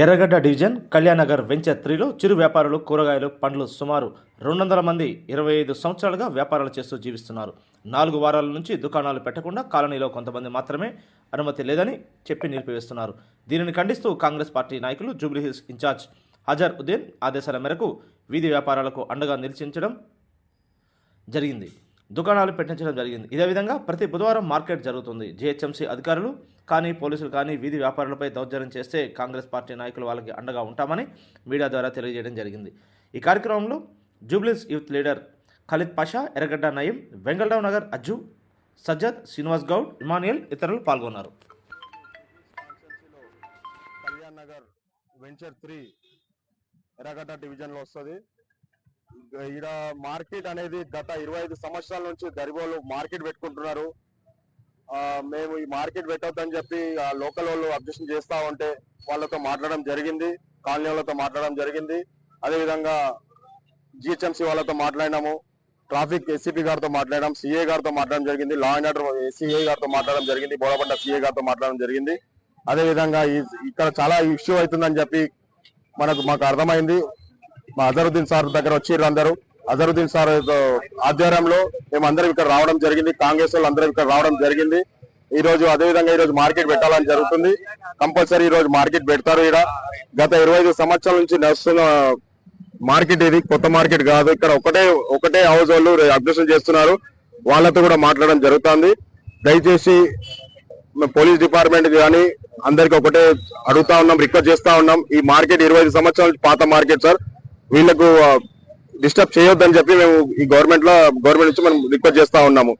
ఎర్రగడ్డ division కళ్యాణనగర్ venture త్రీలో చిరు వ్యాపారులు కూరగాయలు పండ్లు సుమారు రెండు వందల మంది ఇరవై ఐదు సంవత్సరాలుగా వ్యాపారాలు చేస్తూ జీవిస్తున్నారు. నాలుగు వారాల నుంచి దుకాణాలు పెట్టకుండా కాలనీలో కొంతమంది మాత్రమే అనుమతి లేదని చెప్పి నిలిపివేస్తున్నారు. దీనిని ఖండిస్తూ కాంగ్రెస్ పార్టీ నాయకులు జూబ్లీహిల్స్ ఇన్ఛార్జ్ హజర్ ఉద్దీన్ ఆదేశాల మేరకు వీధి వ్యాపారాలకు అండగా నిలిచించడం జరిగింది. దుకాణాలు పెట్టించడం జరిగింది. ఇదే విధంగా ప్రతి బుధవారం మార్కెట్ జరుగుతుంది. జిహెచ్ఎంసీ అధికారులు కానీ పోలీసులు కానీ వీధి వ్యాపారులపై దౌర్జన్యం చేస్తే కాంగ్రెస్ పార్టీ నాయకులు వాళ్ళకి అండగా ఉంటామని మీడియా ద్వారా తెలియజేయడం జరిగింది. ఈ కార్యక్రమంలో జూబ్లీస్ youth leader Khalid Pasha Erragadda Nayeem Vengalrao Nagar Ajju Sajjad Srinivas Goud Emmanuel ఇతరులు పాల్గొన్నారు. కళ్యాణ్ నగర్ వెంచర్ త్రీ ఎర్రగడ్డ డివిజన్లో వస్తుంది. ఈడ మార్కెట్ అనేది గత ఇరవై ఐదు సంవత్సరాల నుంచి గరిబోలు మార్కెట్ పెట్టుకుంటున్నారు. మేము ఈ మార్కెట్ పెట్టొద్దని చెప్పి ఆ లోకల్ వాళ్ళు అబ్జెక్షన్ చేస్తా ఉంటే వాళ్ళతో మాట్లాడడం జరిగింది కాలనీ వాళ్ళతో మాట్లాడడం జరిగింది. అదేవిధంగా జిహెచ్ఎంసీ వాళ్ళతో మాట్లాడినాము ట్రాఫిక్ ఎస్సీపీ గారితో మాట్లాడడం సిఏ గారితో మాట్లాడడం జరిగింది లా అండ్ ఆర్డర్ సిఏ గారితో మాట్లాడడం జరిగింది బోడబండ సిఏ గారితో మాట్లాడడం జరిగింది. అదేవిధంగా ఇక్కడ చాలా ఇష్యూ అవుతుందని చెప్పి మనకు మాకు అర్థమైంది. మా అజరుద్దీన్ సార్ దగ్గర వచ్చిర్రు అందరూ. అజరుద్దీన్ సార్ ఆధ్వర్యంలో మేము అందరం ఇక్కడ రావడం జరిగింది. కాంగ్రెస్ వాళ్ళు అందరం ఇక్కడ రావడం జరిగింది. ఈ రోజు అదే విధంగా ఈ రోజు మార్కెట్ పెట్టాలని జరుగుతుంది. కంపల్సరీ ఈ రోజు మార్కెట్ పెడతారు ఇక్కడ గత ఇరవై ఐదు సంవత్సరాల నుంచి నడుస్తున్న మార్కెట్ ఇది. కొత్త మార్కెట్ కాదు. ఇక్కడ ఒకటే ఒకటే హౌస్ వాళ్ళు అబ్జెక్షన్ చేస్తున్నారు. వాళ్ళతో కూడా మాట్లాడడం జరుగుతుంది. దయచేసి పోలీస్ డిపార్ట్మెంట్ కానీ అందరికి ఒకటే అడుగుతా ఉన్నాం రిక్వెస్ట్ చేస్తా ఉన్నాం. ఈ మార్కెట్ ఇరవై ఐదు సంవత్సరాల నుంచి పాత మార్కెట్ సార్. వీళ్ళకు డిస్టర్బ్ చేయొద్దని చెప్పి మేము ఈ గవర్నమెంట్లో గవర్నమెంట్ నుంచి మనం రిక్వెస్ట్ చేస్తా ఉన్నాము.